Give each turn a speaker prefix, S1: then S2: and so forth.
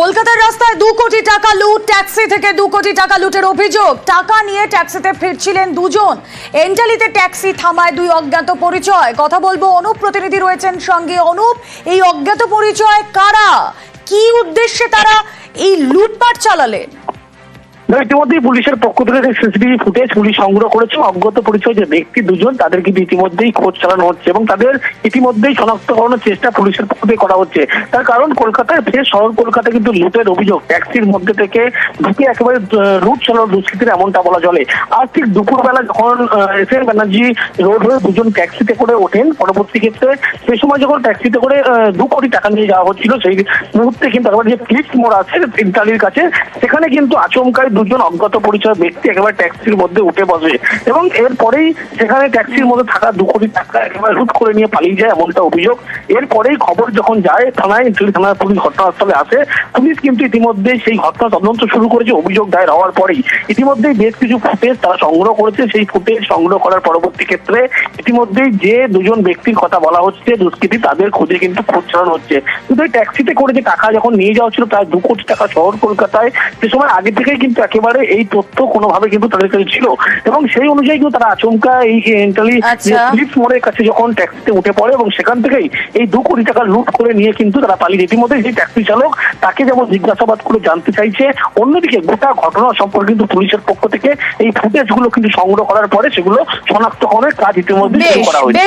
S1: কলকাতার রাস্তায় দু কোটি টাকা লুট, ট্যাক্সি থেকে দু কোটি টাকা লুটের অভিযোগ। টাকা নিয়ে ট্যাক্সিতে ফিরছিলেন দুজন। এন্টালিতে ট্যাক্সি থামায় দুই অজ্ঞাত পরিচয়। কথা বলব, অনুপ প্রতিনিধি রয়েছেন সঙ্গে। অনুপ, এই অজ্ঞাত পরিচয় কারা? কি উদ্দেশ্যে তারা এই লুটপাট চালালেন
S2: ইতিমধ্যেই পুলিশের পক্ষ থেকে সিসিটিভি ফুটেজ পুলিশ সংগ্রহ করেছে অজ্ঞাত পরিচয় যে ব্যক্তি দুজন তাদের কিন্তু ইতিমধ্যেই খোঁজ চালানো হচ্ছে এবং তাদের ইতিমধ্যেই শনাক্তকরণের চেষ্টা পুলিশের পক্ষ থেকে করা হচ্ছে। তার কারণ, কলকাতায় ফের শহর কলকাতায় কিন্তু লুটের অভিযোগ। ট্যাক্সির মধ্যে থেকে ঢুকে একেবারে রুট চালানো দুষ্কৃতির এমনটা বলা চলে। আর ঠিক দুপুরবেলা যখন এস এন ব্যানার্জি রোড হয়ে দুজন ট্যাক্সিতে করে ওঠেন, পরবর্তী ক্ষেত্রে সেই সময় যখন ট্যাক্সিতে করে দু কোটি টাকা নিয়ে যাওয়া হচ্ছিল, সেই মুহূর্তে কিন্তু একেবারে যে ফিলিপস মোড় আছে তিনটালির কাছে, সেখানে কিন্তু আচমকায় দুজন অজ্ঞাত পরিচয় ব্যক্তি একেবারে ট্যাক্সির মধ্যে উঠে বসে এবং এরপরেই সেখানে ট্যাক্সির মধ্যে থাকা দু কোটি টাকা একেবারে রুট করে নিয়ে পালিয়ে যায় এমনটা অভিযোগ। এরপরেই খবর যখন যায়, থানায় থানার পুলিশ ঘটনাস্থলে আসে। পুলিশ কিন্তু ইতিমধ্যে সেই ঘটনা তদন্ত শুরু করেছে, অভিযোগ দায়ের হওয়ার পরেই। ইতিমধ্যেই বেশ কিছু ফুটেজ তারা সংগ্রহ করেছে। সেই ফুটেজ সংগ্রহ করার পরবর্তী ক্ষেত্রে ইতিমধ্যেই যে দুজন ব্যক্তির কথা বলা হচ্ছে, দুষ্কৃতী, তাদের খোঁজে কিন্তু খোঁজ চালানো হচ্ছে। কিন্তু ট্যাক্সিতে করে যে টাকা যখন নিয়ে যাওয়া ছিল, প্রায় দু কোটি টাকা শহর কলকাতায়, সে সময় আগে থেকেই কিন্তু একেবারে এই তথ্য কোনোভাবে কিন্তু তাদের কাছে ছিল। এবং সেই অনুযায়ী কিন্তু তারা আচমকা এই এন্টালি। ফিলিপস মোড়ের কাছে যখন ট্যাক্সিতে উঠে পড়ে এবং সেখান থেকেই এই দু কোটি টাকা লুট করে নিয়ে কিন্তু তারা পালিয়ে ইতিমধ্যে যে ট্যাক্সি চালক তাকে যেমন জিজ্ঞাসাবাদ করে জানতে চাইছে অন্যদিকে গোটা ঘটনা সম্পর্কে কিন্তু পুলিশের পক্ষ থেকে এই ফুটেজগুলো কিন্তু সংগ্রহ করার পরে সেগুলো শনাক্তকরণের কাজ ইতিমধ্যে শুরু করা হয়েছে।